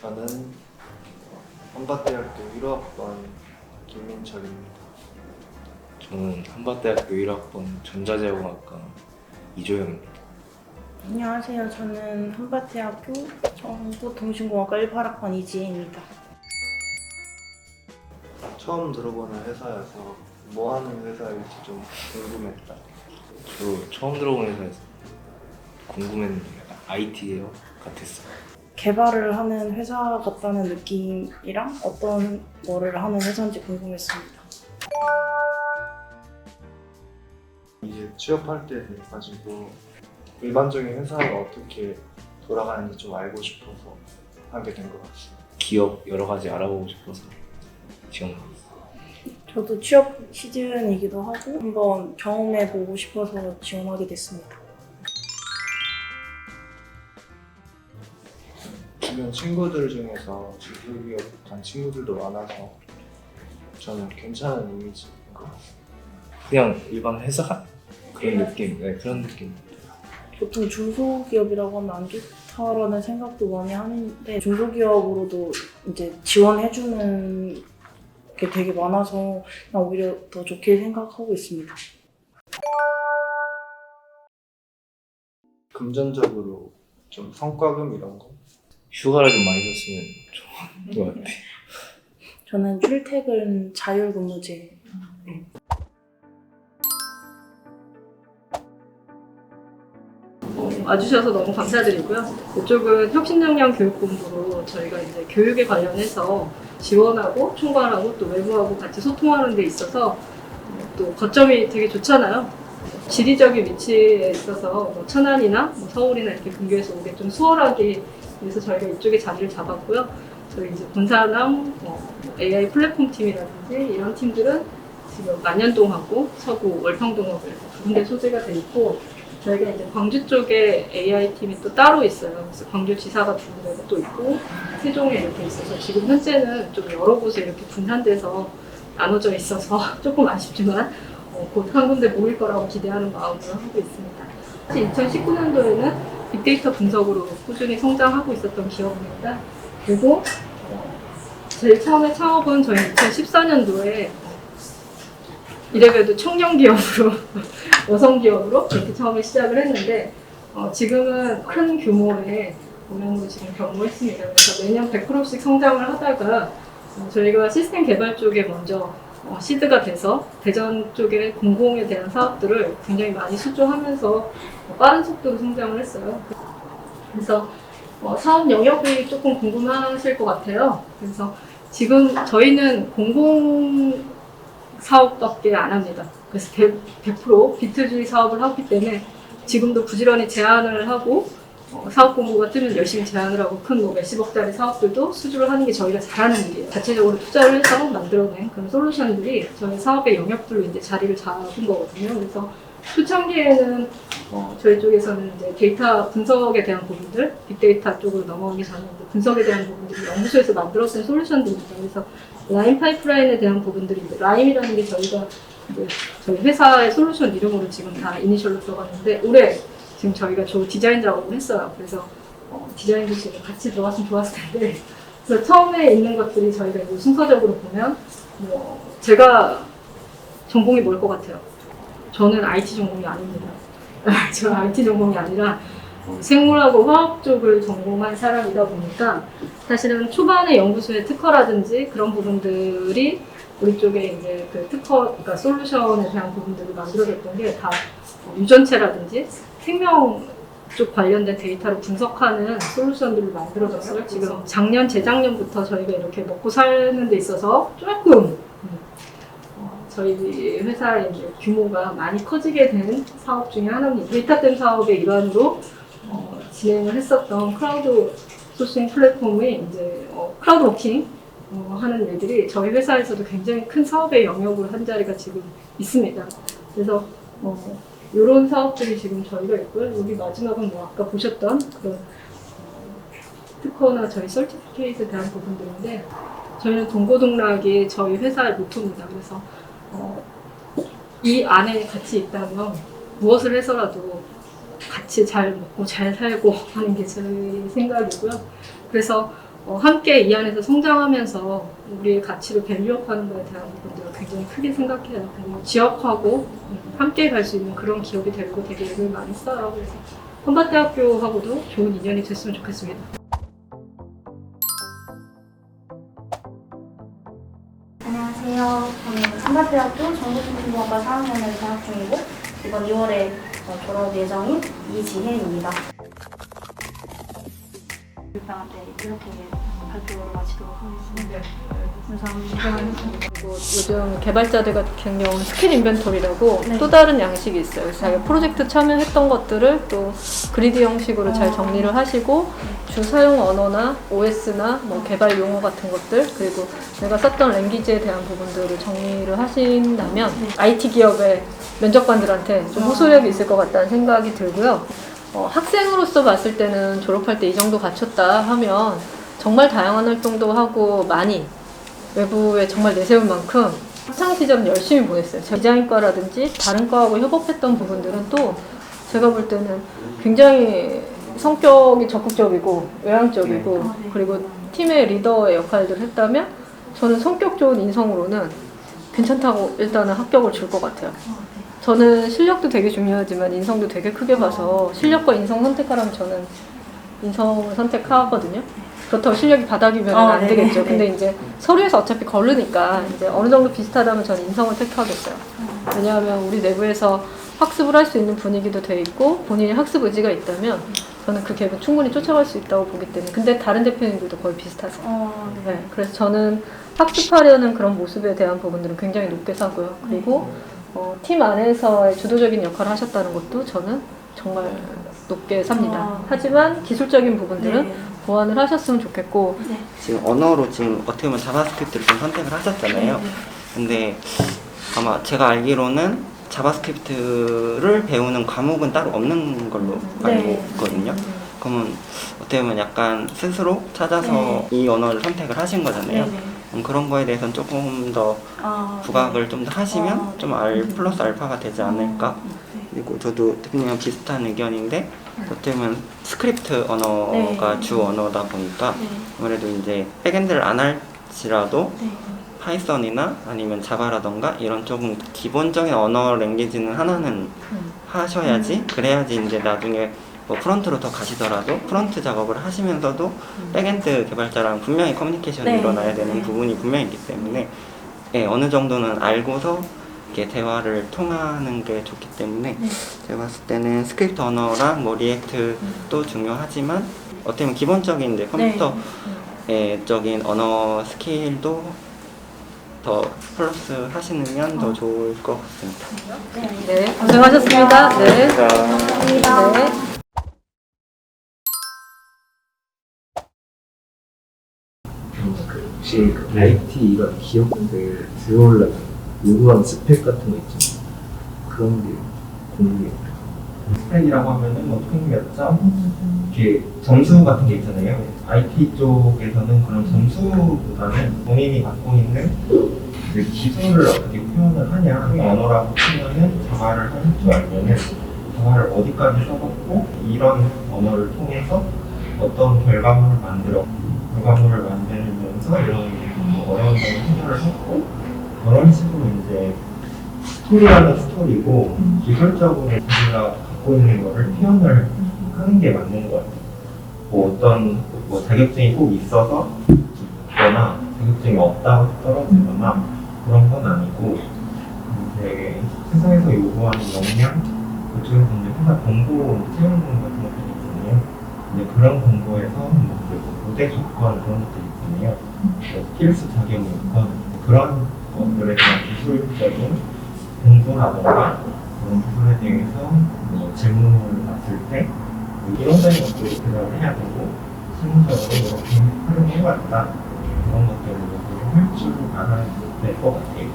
저는 한밭대학교 1호학번 김민철입니다. 저는 한밭대학교 1학번 전자제공학과 이조영입니다. 안녕하세요. 저는 한밭대학교 정보통신공학과 18학번 이지혜입니다. 처음 들어보는 회사여서 뭐 하는 회사일지 좀 궁금했다. 저 처음 들어본 회사에서 궁금했는데 IT 같았어요. 개발을 하는 회사 같다는 느낌이랑 어떤 거를 하는 회사인지 궁금했습니다. 이제 취업할 때 돼가지고 일반적인 회사가 어떻게 돌아가는지 좀 알고 싶어서 하게 된 것 같습니다. 기업 여러 가지 알아보고 싶어서 지원했어요. 저도 취업 시즌이기도 하고 한번 경험해 보고 싶어서 지원하게 됐습니다. 주변 친구들 중에서 중소기업 간 친구들도 많아서 저는 괜찮은 이미지인 것 같습니다. 그냥 일반 회사 그런 느낌, 네, 그런 느낌. 보통 중소기업이라고 하면 안 좋다라는 생각도 많이 하는데 중소기업으로도 이제 지원해주는 게 되게 많아서 그냥 오히려 더 좋게 생각하고 있습니다. 금전적으로 좀 성과금 이런 거 휴가를 좀 많이 줬으면 좋을 것 같아. 저는 출퇴근 자율근무제 어, 와주셔서 너무 감사드리고요. 이쪽은 혁신역량 교육본부로 저희가 이제 교육에 관련해서 지원하고 총괄하고 또 외부하고 같이 소통하는 데 있어서 어, 또 거점이 되게 좋잖아요. 지리적인 위치에 있어서 뭐 천안이나 뭐 서울이나 이렇게 근교에서 오게 좀 수월하게 그래서 저희가 이쪽에 자리를 잡았고요. 저희 이제 본사남 뭐 AI 플랫폼 팀이라든지 이런 팀들은 지금 만년동하고 서구 월평동하고 두 군데 소재가 돼 있고 저희가 이제 광주 쪽에 AI 팀이 또 따로 있어요. 그래서 광주 지사가 두 군데가 또 있고 세종에 이렇게 있어서 지금 현재는 좀 여러 곳에 이렇게 분산돼서 나눠져 있어서 조금 아쉽지만 어, 곧한 군데 모일 거라고 기대하는 마음으로 하고 있습니다. 사실 2019년도에는 빅데이터 분석으로 꾸준히 성장하고 있었던 기업입니다. 그리고 어, 제일 처음에 창업은 저희 2014년도에 이래봬도 청년 기업으로 여성 기업으로 그렇게 처음에 시작을 했는데 어, 지금은 큰 규모의 운영으로 지금 경무했습니다. 그래서 매년 100%씩 성장을 하다가 어, 저희가 시스템 개발 쪽에 먼저 어, 시드가 돼서 대전 쪽에 공공에 대한 사업들을 굉장히 많이 수주하면서 어, 빠른 속도로 성장을 했어요. 그래서 어, 사업 영역이 조금 궁금하실 것 같아요. 그래서 지금 저희는 공공 사업밖에 안 합니다. 그래서 100%, 100% 비트주의 사업을 하기 때문에 지금도 부지런히 제안을 하고 어, 사업 공고가 뜨면 열심히 제안을 하고 큰 뭐 몇십억 짜리 사업들도 수주를 하는 게 저희가 잘하는 일이에요. 자체적으로 투자를 해서 만들어낸 그런 솔루션들이 저희 사업의 영역들로 이제 자리를 잡은 거거든요. 그래서 초창기에는 어, 저희 쪽에서는 이제 데이터 분석에 대한 부분들, 빅데이터 쪽으로 넘어가기 전에 이제 분석에 대한 부분들이 연구소에서 만들었던 솔루션들입니다. 그래서 라임 파이프라인에 대한 부분들이 이제 라임이라는 게 저희가 이제 저희 회사의 솔루션 이름으로 지금 다 이니셜로 들어갔는데 올해 지금 저희가 저 디자인 작업을 했어요. 그래서 어, 디자인도 지금 같이 들어갔으면 좋았을 텐데 그래서 처음에 있는 것들이 저희가 이제 순서적으로 보면 뭐 제가 전공이 뭘 것 같아요? 저는 IT 전공이 아닙니다. 저는 IT 전공이 아니라 어, 생물하고 화학 쪽을 전공한 사람이다 보니까 사실은 초반에 연구소의 특허라든지 그런 부분들이 우리 쪽에 이제 그 특허, 그러니까 솔루션에 대한 부분들을 만들어졌던 게 다 유전체라든지 생명 쪽 관련된 데이터를 분석하는 솔루션들을 만들어졌어요. 지금 작년, 재작년부터 저희가 이렇게 먹고 사는 데 있어서 조금 음, 어, 저희 회사의 규모가 많이 커지게 된 사업 중에 하나입니다. 데이터댐 사업의 일환으로 어, 진행을 했었던 클라우드 소싱 플랫폼의 이제 어, 클라우드 워킹 어, 하는 일들이 저희 회사에서도 굉장히 큰 사업의 영역으로 한 자리가 지금 있습니다. 그래서 어, 이런 사업들이 지금 저희가 있고요. 여기 마지막은 뭐 아까 보셨던 그런 어, 특허나 저희 설티피케이트에 대한 부분들인데 저희는 동고동락이 저희 회사의 모토입니다. 그래서 어, 이 안에 같이 있다면 무엇을 해서라도 같이 잘 먹고 잘 살고 하는 게제 생각이고요. 그래서 어, 함께 이 안에서 성장하면서 우리의 가치를 밸류업하는 것에 대한 부분들을 굉장히 크게 생각해요. 그리고 지역하고 음, 함께 갈 수 있는 그런 기업이 되려고 되게 애를 많이 써요. 그래서 헌밭대학교하고도 좋은 인연이 됐으면 좋겠습니다. 안녕하세요. 저는 삼각대학교 정보통신공학과 4학년을 재학 중이고 이번 2월에 어, 졸업 예정인 이지혜입니다. 불평한테 이렇게 발표를 마치도록 하겠습니다. 감사합니다. 그리고 요즘 개발자들 같은 경우는 스킬 인벤토리라고 네. 또 다른 양식이 있어요. 그래서 자기가 프로젝트 참여했던 것들을 또 그리드 형식으로 잘 어. 정리를 하시고 주 사용 언어나 OS나 뭐 개발 용어 같은 것들 그리고 내가 썼던 랭귀지에 대한 부분들을 정리를 하신다면 IT 기업의 면접관들한테 좀 호소력이 있을 것 같다는 생각이 들고요. 어, 학생으로서 봤을 때는 졸업할 때 이 정도 갖췄다 하면 정말 다양한 활동도 하고 많이 외부에 정말 내세울 만큼 학창 시절은 열심히 보냈어요. 디자인과라든지 다른 과하고 협업했던 부분들은 또 제가 볼 때는 굉장히 성격이 적극적이고 외향적이고 아, 네. 그리고 팀의 리더의 역할들을 했다면 저는 성격 좋은 인성으로는 괜찮다고 일단은 합격을 줄 것 같아요. 저는 실력도 되게 중요하지만 인성도 되게 크게 봐서 실력과 인성 선택하라면 저는 인성을 선택하거든요. 그렇다고 실력이 바닥이면 어, 안 네네, 되겠죠. 네. 근데 이제 서류에서 어차피 거르니까 이제 어느 정도 비슷하다면 저는 인성을 택하겠어요. 왜냐하면 우리 내부에서 학습을 할 수 있는 분위기도 돼 있고 본인이 학습 의지가 있다면 저는 그 갭은 충분히 쫓아갈 수 있다고 보기 때문에 근데 다른 대표님들도 거의 비슷하세요. 어, 네. 네, 그래서 저는 학습하려는 그런 모습에 대한 부분들은 굉장히 높게 사고요. 그리고 어, 팀 안에서의 주도적인 역할을 하셨다는 것도 저는 정말 높게 삽니다. 아. 하지만 기술적인 부분들은 네. 보완을 하셨으면 좋겠고 지금 언어로 지금 어떻게 보면 자바스크립트를 좀 선택을 하셨잖아요. 근데 아마 제가 알기로는 자바스크립트를 배우는 과목은 따로 없는 걸로 네. 알고 있거든요. 그러면 어떻게 보면 약간 스스로 찾아서 네. 이 언어를 선택을 하신 거잖아요. 음, 그런 거에 대해서는 조금 더 아, 부각을 좀 더 하시면 아, 좀 알 플러스 알파가 되지 않을까. 네. 그리고 저도 대표님이랑 비슷한 의견인데 어떻게 보면 스크립트 언어가 네. 주 언어다 보니까 네. 아무래도 이제 백엔드를 안 할지라도 네. 파이썬이나 아니면 자바라던가 이런 조금 기본적인 언어 랭귀지는 하나는 음. 하셔야지 그래야지 이제 나중에 뭐 프론트로 더 가시더라도 프론트 작업을 하시면서도 백엔드 개발자랑 분명히 커뮤니케이션이 네. 일어나야 되는 네. 부분이 분명히 있기 때문에 예, 어느 정도는 알고서 이렇게 대화를 통하는 게 좋기 때문에 네. 제가 봤을 때는 스크립트 언어랑 뭐 리액트도 중요하지만 어떻게 보면 기본적인 이제 컴퓨터 네. 적인 언어 스킬도 더 플러스 하시면 더 좋을 것 같습니다. 네. 네, 고생하셨습니다. 네. 감사합니다. 네. 혹시 그 IT 이런 기업들 들어오려면 요구하는 스펙 같은 거 있잖아요. 그런 게 궁금해요. 스펙이라고 하면은 뭐 토익 몇 점, 이렇게 점수 같은 게 있잖아요. IT 쪽에서는 그런 점수보다는 본인이 갖고 있는 그 기술을 어떻게 표현을 하냐, 언어라고 치면은 자바를 할 줄 알면은 자바를 어디까지 써봤고 이런 언어를 통해서 어떤 결과물을 만들어 결과물을 만들면서 이런 뭐 어려운 점을 해결을 했고 그런 식으로 이제 스토리라는 스토리고 기술적으로 우리가 갖고 있는 거를 표현을 하는 게 맞는 것 같아요. 뭐 어떤 뭐 자격증이 꼭 있어서 있거나 자격증이 없다고 떨어지거나 그런 건 아니고 이제 회사에서 요구하는 역량 그중에서 이제 회사 공고 채용 공고 같은 것들 이. 이제 그런 공고에서 뭐 그리고 무대 조건 그런 것들이 있잖아요. 뭐 필수 자격이 있건 그런 것들에 대한 기술적인 공부라던가 그런 부분에 대해서 뭐 질문을 받을 때뭐 이론적인 것들을 대답을 해야 되고 실무적으로 이렇게 활용해봤다 그런 것들을 요구를 할줄 알아야 될 것 같아요.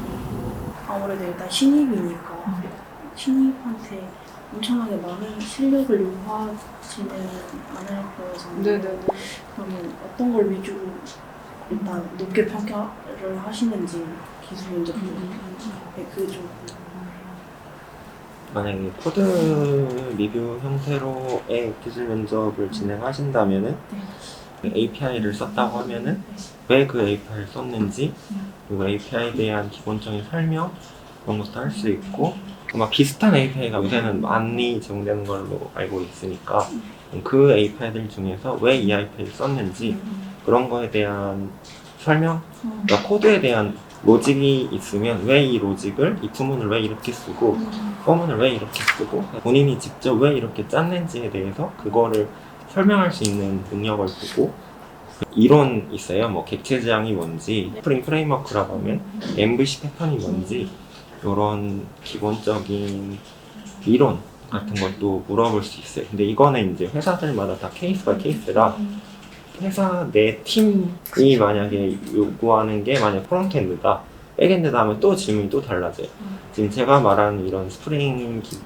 아무래도 일단 신입이니까 신입한테 엄청나게 많은 실력을 요구하지는 않을 거여서 네네네. 그러면 어떤 걸 위주로 일단 높게 평가를 하시는지 기술 면접 네, 그게 좀. 만약에 코드 리뷰 형태로의 기술 면접을 진행하신다면은 네. API를 썼다고 하면은 왜 그 API를 썼는지 그리고 API에 대한 기본적인 설명 그런 것도 할 수 있고 아마 비슷한 API가 요새는 많이 제공되는 걸로 알고 있으니까 그 API들 중에서 왜 이 API를 썼는지 그런 거에 대한 설명, 그러니까 코드에 대한 로직이 있으면 왜 이 로직을 이 부문을 왜 이렇게 쓰고 포문을 왜 이렇게 쓰고 본인이 직접 왜 이렇게 짰는지에 대해서 그거를 설명할 수 있는 능력을 보고 이론 있어요. 뭐 객체 지향이 뭔지, 스프링 프레임워크라고 하면 MVC 패턴이 뭔지 이런 기본적인 이론 같은 것도 물어볼 수 있어요. 근데 이거는 이제 회사들마다 다 케이스 바이 케이스라 회사 내 팀이 만약에 요구하는 게 만약 프론트엔드다 백엔드다 하면 또 질문이 또 달라져요. 지금 제가 말하는 이런 스프링 기,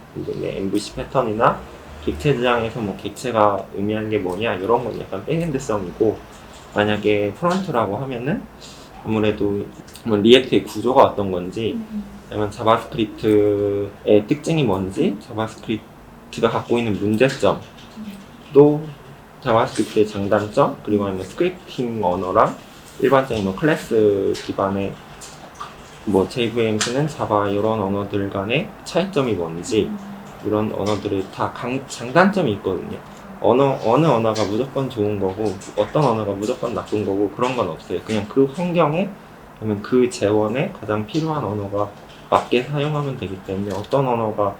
네, MVC 패턴이나 객체 지향에서 뭐 객체가 의미하는 게 뭐냐 이런 건 약간 백엔드성이고 만약에 프론트라고 하면은 아무래도 뭐 리액트의 구조가 어떤 건지 아니면 자바스크립트의 특징이 뭔지 자바스크립트가 갖고 있는 문제점 또 자바스크립트의 장단점 그리고 아니면 스크립팅 언어랑 일반적인 뭐 클래스 기반의 뭐 JVM스는 자바 이런 언어들 간의 차이점이 뭔지 이런 언어들이 다 강, 장단점이 있거든요. 언어 어느 언어가 무조건 좋은 거고 어떤 언어가 무조건 나쁜 거고 그런 건 없어요. 그냥 그 환경에 아니면 그 재원에 가장 필요한 언어가 맞게 사용하면 되기 때문에 어떤 언어가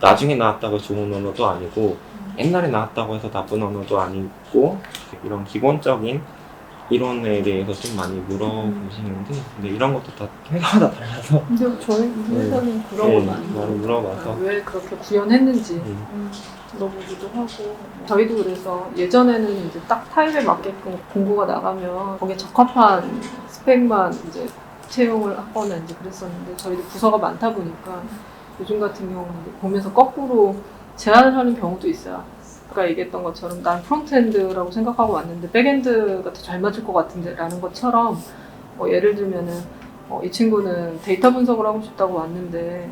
나중에 나왔다고 좋은 언어도 아니고 옛날에 나왔다고 해서 나쁜 언어도 아니고 이런 기본적인 이론에 대해서 좀 많이 물어보시는데 근데 이런 것도 다 회사마다 달라서 근데 저희 회사는 그런 네, 건 아니고 많이 물어봐서. 왜 그렇게 구현했는지 음. 물어보기도 하고. 저희도 그래서 예전에는 이제 딱 타입에 맞게끔 공고가 나가면 거기에 적합한 스펙만 이제 채용을 하거나 이제 그랬었는데 저희도 부서가 많다 보니까 요즘 같은 경우는 보면서 거꾸로 제안을 하는 경우도 있어요. 아까 얘기했던 것처럼 난 프론트엔드라고 생각하고 왔는데 백엔드가 더 잘 맞을 것 같은데 라는 것처럼 뭐 예를 들면은 어, 이 친구는 데이터 분석을 하고 싶다고 왔는데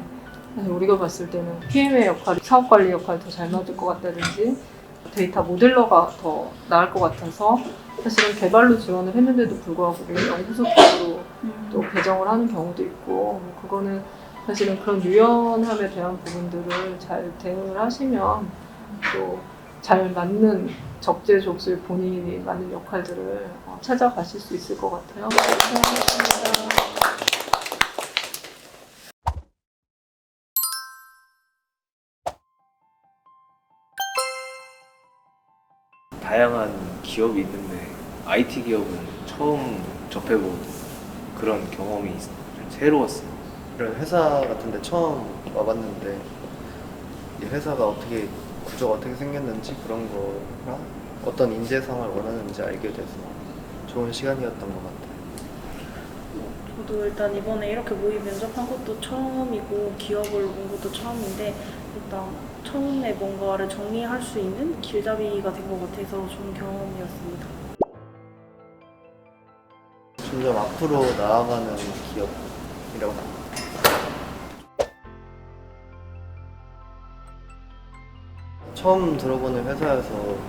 우리가 봤을 때는 PM의 역할이 사업 관리 역할이 더 잘 맞을 것 같다든지 데이터 모델러가 더 나을 것 같아서 사실은 개발로 지원을 했는데도 불구하고 연구소 쪽으로 또 배정을 하는 경우도 있고 뭐 그거는 사실은 그런 유연함에 대한 부분들을 잘 대응을 하시면 또 잘 맞는 적재적소에 본인이 맞는 역할들을 어, 찾아가실 수 있을 것 같아요. 감사합니다. 다양한 기업이 있는데 IT 기업은 처음 접해본 그런 경험이 있- 좀 새로웠어요. 이런 회사 같은데 처음 와봤는데 이 회사가 어떻게 구조가 어떻게 생겼는지 그런 거랑 어떤 인재상을 원하는지 알게 돼서 좋은 시간이었던 것 같아요. 저도 일단 이번에 이렇게 모의 면접한 것도 처음이고 기업을 온 것도 처음인데 일단 처음에 뭔가를 정리할 수 있는 길잡이가 된 것 같아서 좋은 경험이었습니다. 점점 앞으로 나아가는 기업이라고 생각합니다. 처음 들어보는 회사여서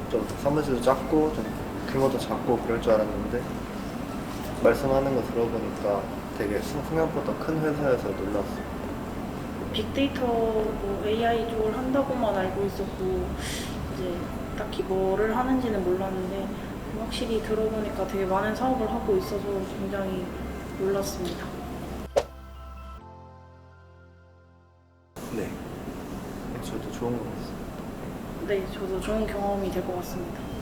좀 사무실도 작고 좀 규모도 작고 그럴 줄 알았는데 말씀하는 거 들어보니까 되게 생각보다 큰 회사여서 놀랐어요. 빅데이터 뭐 AI 쪽을 한다고만 알고 있었고 이제 딱히 뭐를 하는지는 몰랐는데 확실히 들어보니까 되게 많은 사업을 하고 있어서 굉장히 놀랐습니다. 네. 저도 좋은 것 같습니다. 네, 저도 좋은 경험이 될 것 같습니다.